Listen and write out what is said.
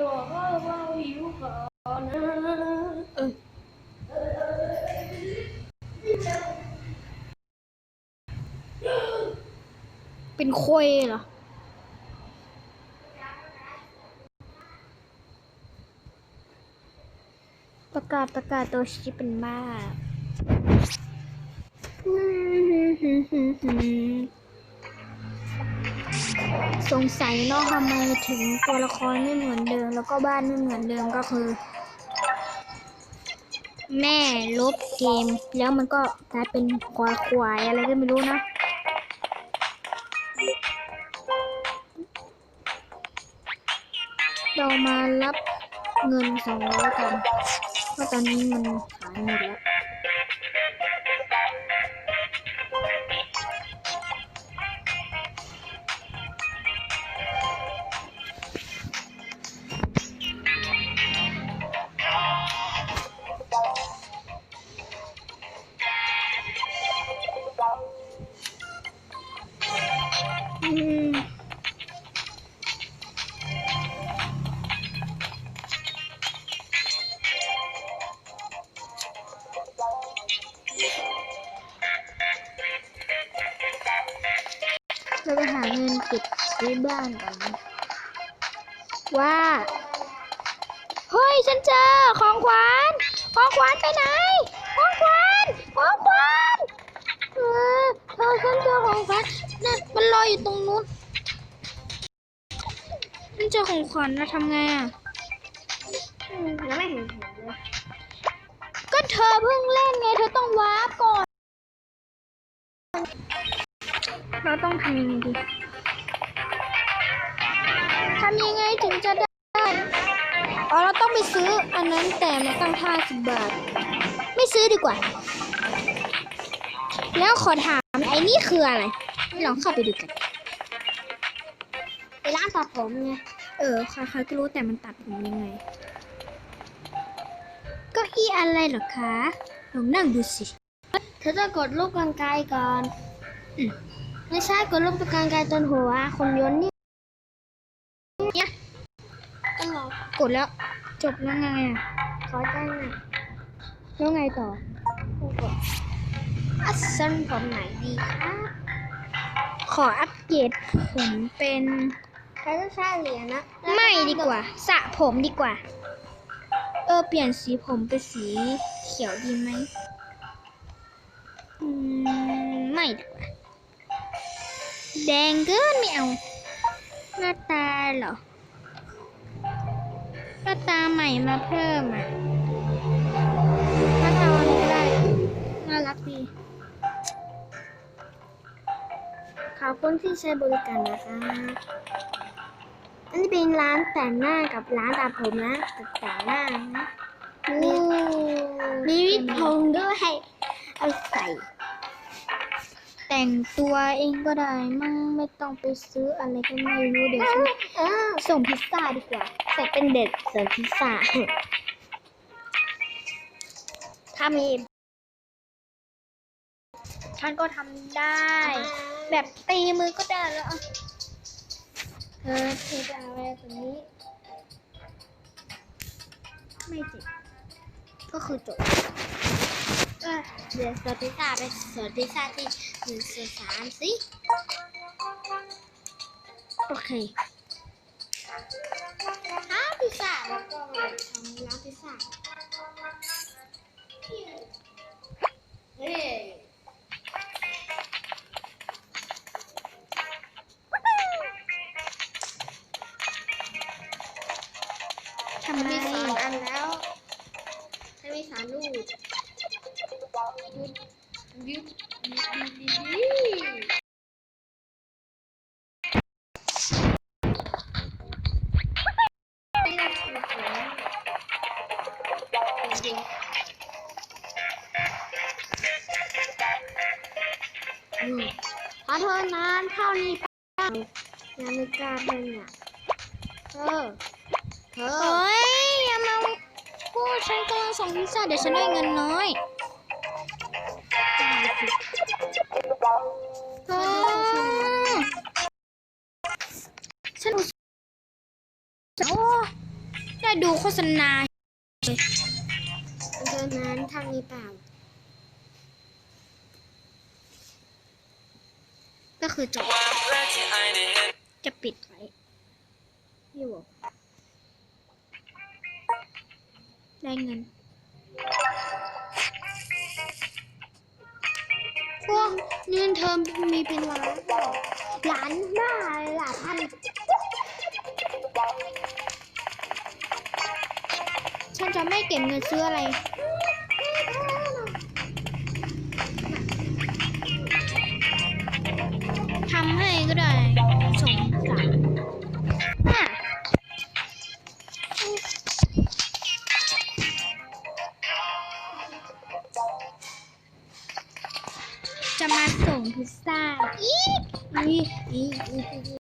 ตัวว่าว่าหิวก่อนะเป็นควยเหรอประกาศประกาศตัวชิเป็นบ้า สงสัยเนอกทำไมถึงตัวละครไม่เหมือนเดิม แล้วก็บ้านไม่เหมือนเดิมก็คือ แม่ลบเกม แล้วมันก็กลายเป็นควายควายอะไรก็ไม่รู้นะเรามารับเงินสองร้อยกันเพราะตอนนี้มันขายหมดแล้ว เราไปหาเงินเก็บไว้บ้านก่อนนะว่า เฮ้ย ฉันเจอ ของขวัญของขวัญไปไหน ของขวัญของขวัญเออเธอฉันเจอของขวัญนั่นมันลอยอยู่ตรงนู้นฉันเจอของขวัญแล้วทำไงอะอืมแล้วไม่เห็นเห็นเลยก็เธอเพิ่งเล่นไง เธอต้องวาร์ปก่อน เราต้องทำยังไงดีทำยังไงถึงจะได้อ๋อเราต้องไปซื้ออันนั้นแต่มันตั้งห้าสิบบาท ไม่ซื้อดีกว่า แล้วขอถามไอ้นี่คืออะไรลองเข้าไปดูกันไปร้านตัดผมไงเออใครๆก็รู้แต่มันตัดผมยังไงเก็อี้อะไรเหรอคะลองนั่งดูสิเธอจะกดรูปกางไกรก่อนอืม ไม่ใช่กดรูปกางไกรจนหัวคนยนต์นี่เนี่ยต้องรอกดแล้ว จบแล้วไงอะขอจ้างหน่อยแล้วไงต่อกดอัดเส้นผมไหนดีคะขออัปเกรดผมเป็นใช้ต้องใช้เหรียญนะไม่ดีกว่าสระผมดีกว่า เออเปลี่ยนสีผมเป็นสีเขียวดีไหมอืมไม่ดีกว่า แดงเกินไม่เอา หน้าตาเหรอ หน้าตาใหม่มาเพิ่มอะหน้าตาวันนี้ก็ได้ น่ารักดี ขอบคุณที่ใช้บริการนะคะอันนี้เป็นร้านแต่งหน้ากับร้านตัดผมนะแต่งหน้านะมีมีวิกผมด้วยเอาใส่ แต่งตัวเองก็ได้มั่งไม่ต้องไปซื้ออะไรก็ไม่รู้เดี๋ยวฉันส่งพิซซ่าดีกว่าใส่เป็นเด็ดเสริมพิซซ่าถ้ามีฉันก็ทำได้ แบบตีมือก็ได้แล้วเธอเธอจะเอาอะไรตรงนี้ ไม่เจ็บก็คือจบ เออเดี๋ยวเสริมพิซซ่าไปเสริมพิซซ่าที่หนึ่งสองสามสิโอเคหาพิซซ่าแล้วก็มาทำร้านพิซซ่าเฮ้ยทำไมมีสามอันแล้วถ้ามีสามลูก ยุดยุดยุดยุดยุดไม่ได้ถูกแล้วจริงๆอืมขอโทษนะเท่านี้ป้ายังไม่กล้าเป็นอะเธอเธอเฮ้ย อย่ามาพูดฉันกำลังส่งพิซซ่าเดี๋ยวฉันได้เงินน้อย ฉันโอ้ได้ดูโฆษณาเดินนั้นทางนี้เปล่า ก็คือจบจะปิดไว้พี่บอกได้เงินพวกเงินเทอมมีเป็นล้านล้านบ้า ไม่เก็บเงินซื้ออะไร ทำให้ก็ได้สงสารจะมาส่งพิซซ่าอีกอีกอีกอี